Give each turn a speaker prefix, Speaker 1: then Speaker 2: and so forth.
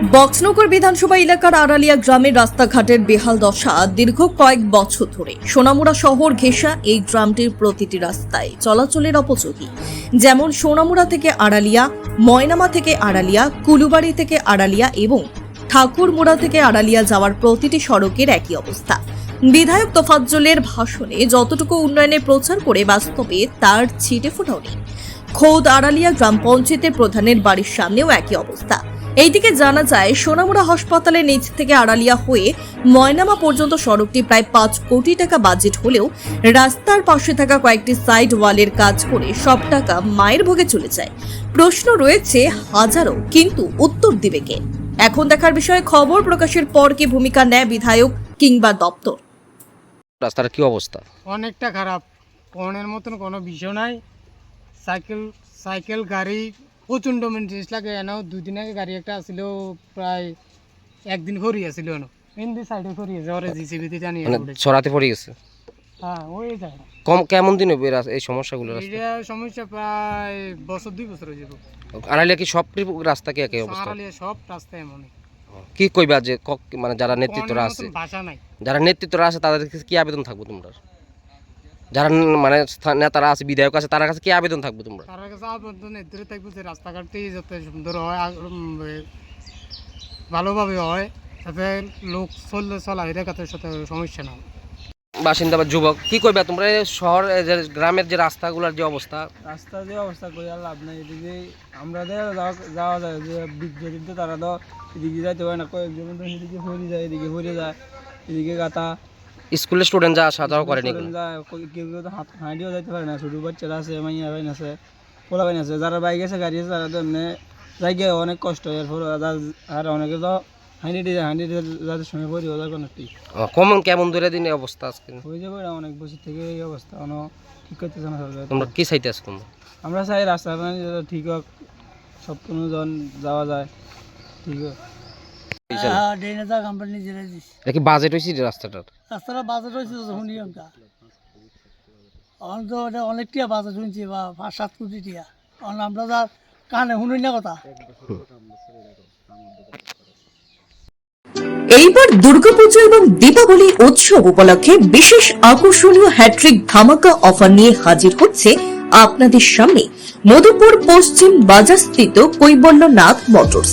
Speaker 1: বক্সনগর বিধানসভা এলাকার আড়ালিয়া গ্রামের রাস্তাঘাটের বেহাল দশা দীর্ঘ কয়েক বছর ধরে। সোনামুড়া শহর ঘেঁষা এই গ্রামটির প্রতিটি রাস্তায় চলাচলের অপযোগী। যেমন সোনামুড়া থেকে আড়ালিয়া, ময়নামা থেকে আড়ালিয়া, কুলুবাড়ি থেকে আড়ালিয়া এবং ঠাকুরমুড়া থেকে আড়ালিয়া যাওয়ার প্রতিটি সড়কের একই অবস্থা। বিধায়ক তোফাজ্জলের ভাষণে যতটুকু উন্নয়নের প্রচার করে বাস্তবে তার ছিটে ফোটাও নেই। খোদ আড়ালিয়া গ্রাম পঞ্চায়েতের প্রধানের বাড়ির সামনেও একই অবস্থা। এইদিকে জানা যায় সোনামুড়া হাসপাতালের নিচ থেকে আড়ালিয়া হয়ে ময়নামা পর্যন্ত সড়কটি প্রায় পাঁচ কোটি টাকা বাজেট হলেও রাস্তার পাশে থাকা কয়েকটি সাইড ওয়ালের কাজ করে সব টাকা মায়ের ভোগে চলে যায়। প্রশ্ন রয়েছে হাজারো কিন্তু উত্তর দিবে কে? এখন দেখার বিষয়ে খবর প্রকাশের পর কি ভূমিকা নেয় বিধায়ক কিংবা দপ্তর?
Speaker 2: রাস্তার কি অবস্থা?
Speaker 3: অনেকটা খারাপ। কোনের মতন কোনো বিষয় নাই। সাইকেল সাইকেল গাড়ি প্রচণ্ড মেনটেন্স লাগে এনে দুই দিন আগে গাড়ি একটা আসছিল প্রায় একদিন ফরি আসছিল এনে। হিন্দি সাইডে ফরি আছে ওরে জানিয়ে
Speaker 2: মানে ছড়াতে পড়ে গেছে?
Speaker 3: হ্যাঁ ওই যায়
Speaker 2: কম কেমন দিন হবে এই সমস্যাগুলো রাস্তা
Speaker 3: এটা সমস্যা প্রায় বছর দুই বছর হয়ে যাব
Speaker 2: আড়াইলে কি সব রাস্তা কি একই অবস্থা?
Speaker 3: সব রাস্তা এমনই।
Speaker 2: কি কইবা যে মানে যারা নেতৃত্বরা
Speaker 3: কোনের
Speaker 2: আছে
Speaker 3: ভাষা নাই।
Speaker 2: যারা নেতৃত্বরা আছে তাদের কি আবেদন থাকব তোমরা যারা মানে স্থান- নেতারা আছে বিধায়ক আছে তার কাছে কি আবেদন থাকব তোমরা?
Speaker 3: তার কাছে আবর্তন এদের থাকবে যে রাস্তাঘাটটি যাতে সুন্দর হয় ভালোভাবে হয় যাতে লোক চললে চলাফেরা কাতে সাথে সমস্যা না
Speaker 2: বাসিন্দা বা যুবক কি কইবা তোমরা এই শহর যে গ্রামের যে রাস্তাগুলোর যে অবস্থা?
Speaker 4: রাস্তা যে অবস্থা করে আর লাভ নাই এদিকে আমরা যাওয়া যায় যে বিদ্যুৎ তারা তো এদিকে যাইতে পারে না কয়েকজন তো এদিকে ফরি যায় এদিকে ফরি যায় এদিকে গাতা
Speaker 2: স্কুলের স্টুডেন্ট যা আসা যাওয়া করে নাকি?
Speaker 4: কেউ কেউ তো হাত হাঁটিও যাইতে পারে না ছোটো বাচ্চারা আছে মাইয়া বাইন আছে পোলা বাইন আছে যারা বাইক আছে গাড়ি আছে তারা তো এমনি যাইগে অনেক কষ্ট এরপর আর- অনেকে তো হাঁটি দিয়ে হাঁটি দিয়ে যাদের সঙ্গে পরি ওদের কোনো ঠিক।
Speaker 2: কেমন কেমন দূরে দিন অবস্থা আজকে?
Speaker 4: হয়ে যাবে অনেক বছর থেকে এই অবস্থা কোনো ঠিক করতেছে না সরকার।
Speaker 2: তোমরা কি চাইতে আছো তোমরা
Speaker 4: আমরা চাই রাস্তাটা যাতে ঠিক হোক সব কোনো জন যাওয়া যায় ঠিক হোক।
Speaker 5: হ্যাঁ ড্রেনেজা কোম্পানি জেনে দিস
Speaker 2: এটা কি বাজেট হয়েছে রাস্তাটার?
Speaker 5: রাস্তাটা বাজেট হয়েছে তো শুনি অঙ্কা। এখন তো এটা অনেক টিয়া বাজেট শুনছি বা পাঁচ সাত কোটি টিয়া এখন আমরা যা কানে শুনি না কথা।
Speaker 1: এইবার দুর্গাপুজো এবং দীপাবলি উৎসব উপলক্ষে বিশেষ আকর্ষণীয় হ্যাট্রিক ধামাকা অফার নিয়ে হাজির হচ্ছে আপনাদের সামনে। মধুপুর পশ্চিম বাজারস্থিত কৈবল্যনাথ মোটরস।